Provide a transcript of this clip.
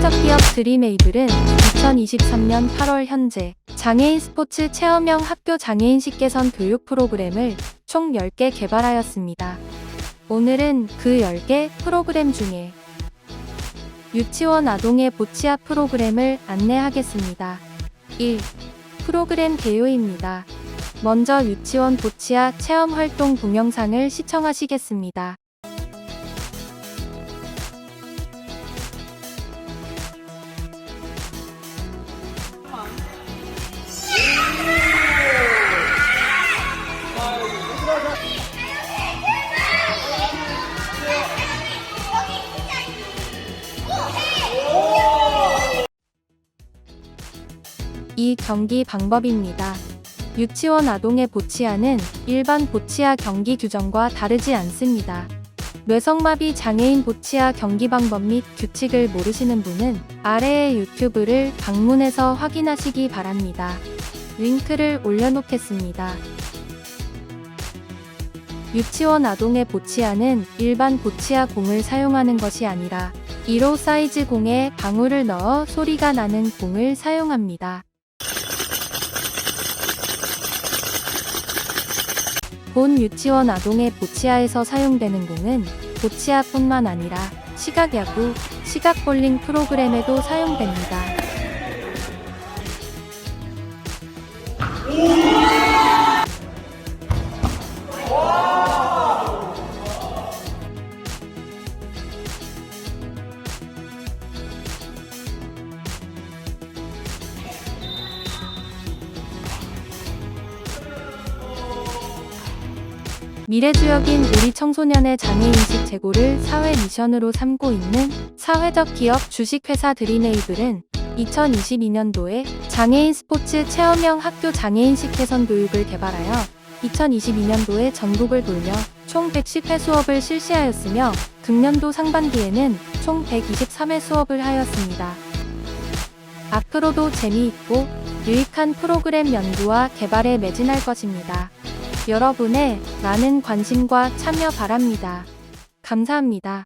사회적 기업 드림에이블은 2023년 8월 현재 장애인 스포츠 체험형 학교 장애인식 개선 교육 프로그램을 총 10개 개발하였습니다. 오늘은 그 10개 프로그램 중에 유치원 아동의 보치아 프로그램을 안내하겠습니다. 1. 프로그램 개요입니다. 먼저 유치원 보치아 체험 활동 동영상을 시청하시겠습니다. 이 경기 방법입니다. 유치원 아동의 보치아는 일반 보치아 경기 규정과 다르지 않습니다. 뇌성마비 장애인 보치아 경기 방법 및 규칙을 모르시는 분은 아래의 유튜브를 방문해서 확인하시기 바랍니다. 링크를 올려놓겠습니다. 유치원 아동의 보치아는 일반 보치아 공을 사용하는 것이 아니라 1호 사이즈 공에 방울을 넣어 소리가 나는 공을 사용합니다. 본 유치원 아동의 보치아에서 사용되는 공은 보치아뿐만 아니라 시각야구, 시각볼링 프로그램에도 사용됩니다. 미래주역인 우리 청소년의 장애인식 제고를 사회 미션으로 삼고 있는 사회적 기업 주식회사 드리네이블은 2022년도에 장애인 스포츠 체험형 학교 장애인식 개선 교육을 개발하여 2022년도에 전국을 돌며 총 110회 수업을 실시하였으며 금년도 상반기에는 총 123회 수업을 하였습니다. 앞으로도 재미있고 유익한 프로그램 연구와 개발에 매진할 것입니다. 여러분의 많은 관심과 참여 바랍니다. 감사합니다.